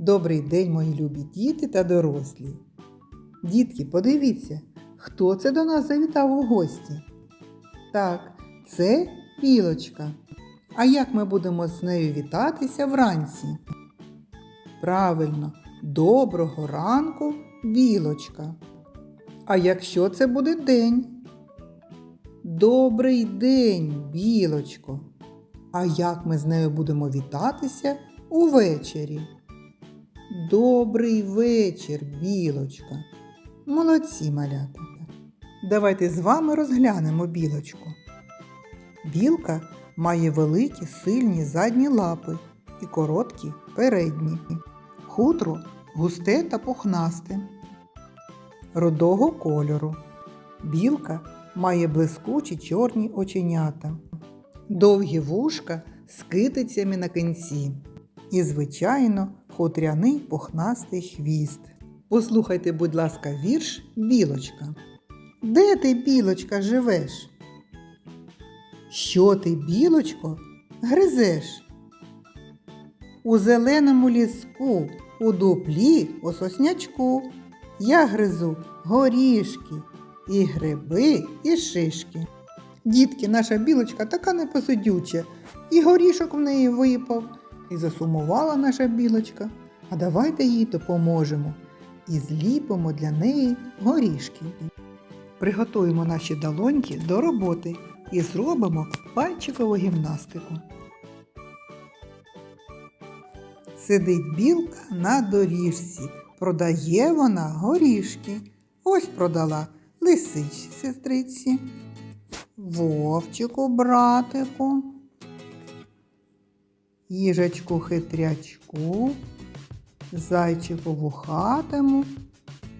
Добрий день, мої любі діти та дорослі. Дітки, подивіться, хто це до нас завітав у гості? Так, це білочка. А як ми будемо з нею вітатися вранці? Правильно, доброго ранку, білочка. А якщо це буде день? Добрий день, білочко. А як ми з нею будемо вітатися увечері? Добрий вечір, білочка. Молодці малята. Давайте з вами розглянемо білочку. Білка має великі сильні задні лапи і короткі передні. Хутро густе та пухнасте. Рудого кольору. Білка має блискучі чорні оченята, довгі вушка з китицями на кінці. І, звичайно, хутряний пухнастий хвіст. Послухайте, будь ласка, вірш Білочка. Де ти, білочка, живеш? Що ти, білочко, гризеш? У зеленому ліску, у дуплі, у соснячку. Я гризу горішки, і гриби, і шишки. Дітки, наша білочка така непосидюча, і горішок в неї випав, і засумувала наша білочка. А давайте їй допоможемо і зліпимо для неї горішки. Приготуємо наші долоньки до роботи і зробимо пальчикову гімнастику. Сидить білка на доріжці, продає вона горішки. Ось продала лисичці сестриці, вовчику братику, їжачку хитрячку, зайчику вухатому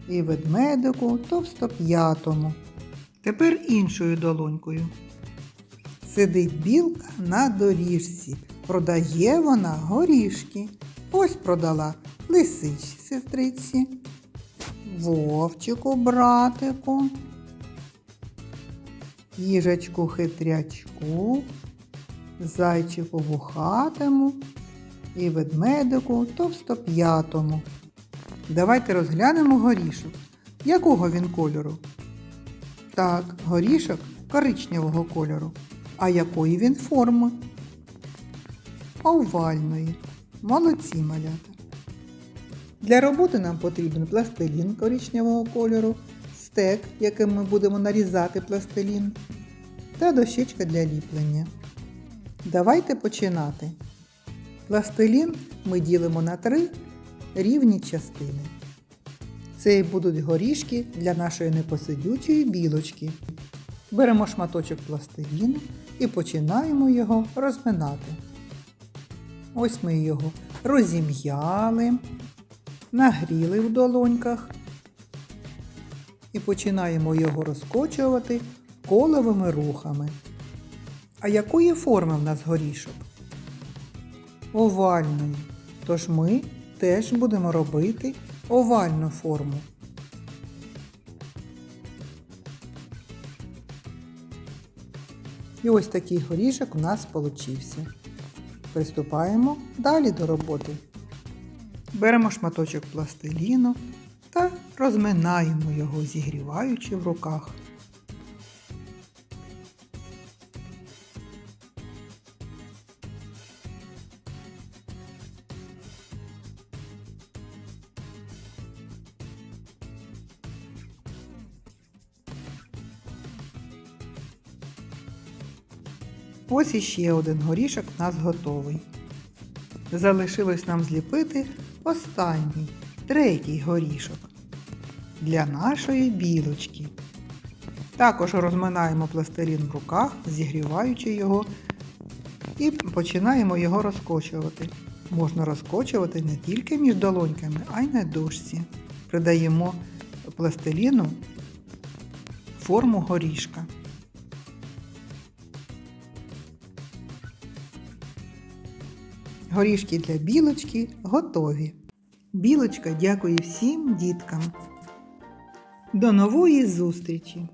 і ведмедику товстоп'ятому. Тепер іншою долонькою. Сидить білка на доріжці, продає вона горішки. Ось продала лисичці сестриці, вовчику братику, їжачку хитрячку, зайчику вухатому і ведмедику товстоп'ятому. Давайте розглянемо горішок. Якого він кольору? Так, горішок коричневого кольору. А якої він форми? Овальної. Молодці малята. Для роботи нам потрібен пластилін коричневого кольору, стек, яким ми будемо нарізати пластилін, та дощечка для ліплення. Давайте починати. Пластилін ми ділимо на три рівні частини. Це і будуть горішки для нашої непосидючої білочки. Беремо шматочок пластиліну і починаємо його розминати. Ось ми його розім'яли, нагріли в долоньках і починаємо його розкочувати коловими рухами. А якої форми в нас горішок? Овальної. Тож ми теж будемо робити овальну форму. І ось такий горішок у нас получився. Приступаємо далі до роботи. Беремо шматочок пластиліну та розминаємо його, зігріваючи в руках. Ось іще один горішок у нас готовий. Залишилось нам зліпити останній, третій горішок для нашої білочки. Також розминаємо пластилін в руках, зігріваючи його, і починаємо його розкочувати. Можна розкочувати не тільки між долоньками, а й на дошці. Придаємо пластиліну форму горішка. Горішки для білочки готові. Білочка дякує всім діткам. До нової зустрічі!